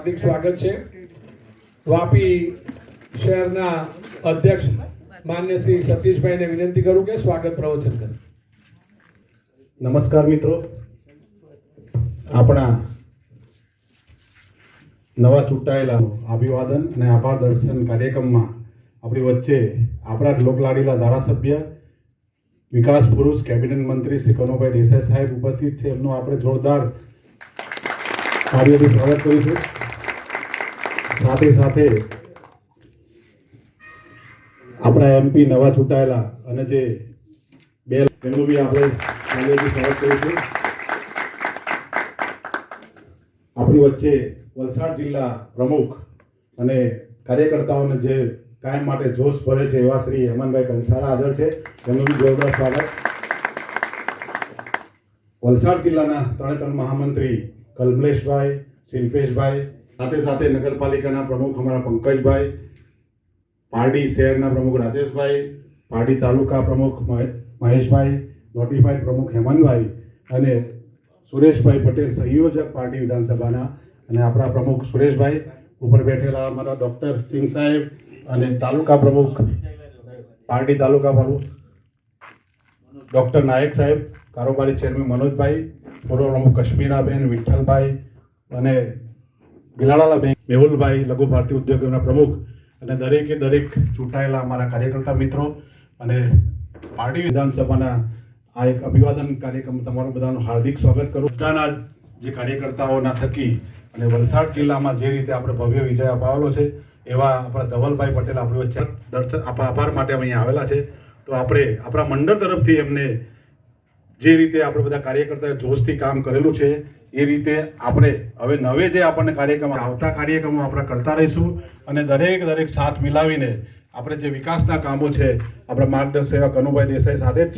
હાર્દિક સ્વાગત છે. વાપી શહેરના અધ્યક્ષ માન્ય શ્રી સતીશભાઈને વિનંતી કરું કે સ્વાગત પ્રવચન કરે. નમસ્કાર મિત્રો. આપણા નવા ચૂંટાયેલા અભિવાદન અને આભાર દર્શન કાર્યક્રમમાં આપણી વચ્ચે આપણા લોકલાડીલા ધારાસભ્ય, વિકાસ પુરુષ, કેબિનેટ મંત્રી શ્રી કનુભાઈ દેસાઈ સાહેબ ઉપસ્થિત છે. એમનું આપણે જોરદાર કાર્યથી સ્વાગત કરીશું. સાથે સાથે આપણા એમપી નવા ચૂંટાયેલા અને જે બે તેમનું બી આપણે સ્વાગત કરીશું આપણી વચ્ચે વલસાડ જિલ્લા પ્રમુખ અને કાર્યકર્તાઓને જે કાયમ માટે જોશ ભરે છે એવા શ્રી હેમંતભાઈ કંસારા હાજર છે. તેમનું બી જોરદાર સ્વાગત. વલસાડ જિલ્લાના ત્રણે ત્રણ મહામંત્રી કલ્મલેશભાઈ શિલ્પેશભાઈ સાથે સાથે નગરપાલિકાના પ્રમુખ અમારા પંકજભાઈ, પારડી શહેરના પ્રમુખ રાજેશભાઈ, પારડી તાલુકા પ્રમુખ મહે- મહેશભાઈ નોટિફાઈડ પ્રમુખ હેમંતભાઈ અને સુરેશભાઈ પટેલ સંયોજક પાર્ટી વિધાનસભાના અને આપણા પ્રમુખ સુરેશભાઈ ઉપર બેઠેલા અમારા ડૉક્ટર સિંહ સાહેબ અને તાલુકા પ્રમુખ પારડી તાલુકા પ્રમુખ ડૉક્ટર નાયક સાહેબ, કારોબારી ચેરમેન મનોજભાઈ, પૂર્વ પ્રમુખ કશ્મીરાબેન વિઠ્ઠલભાઈ અને બિલાડાલાબેન મેહુલભાઈ લઘુ ભારતી ઉદ્યોગોના પ્રમુખ અને દરેકે દરેક ચૂંટાયેલા અમારા કાર્યકર્તા મિત્રો અને પાર્ટી વિધાનસભાના આ એક અભિવાદન કાર્યક્રમ તમારું બધાનું હાર્દિક સ્વાગત કરું. બધાના જે કાર્યકર્તાઓના થકી અને વલસાડ જિલ્લામાં જે રીતે આપણે ભવ્ય વિજય અપાવેલો છે, એવા આપણા ધવલભાઈ પટેલ આપણી વચ્ચે દર્શન, આપણા આભાર માટે અહીંયા આવેલા છે. તો આપણે, આપણા મંડળ તરફથી એમને જે રીતે આપણે બધા કાર્યકર્તાએ જોશથી કામ કરેલું છે એ રીતે આપણે હવે નવે જે આપણને કાર્યક્રમ આવતા કાર્યક્રમો આપણે કરતા રહીશું અને દરેક દરેક સાથ મિલાવીને આપણે જે વિકાસના કામો છે, આપણા માર્ગદર્શક અનુભાઈ દેસાઈ સાથે જ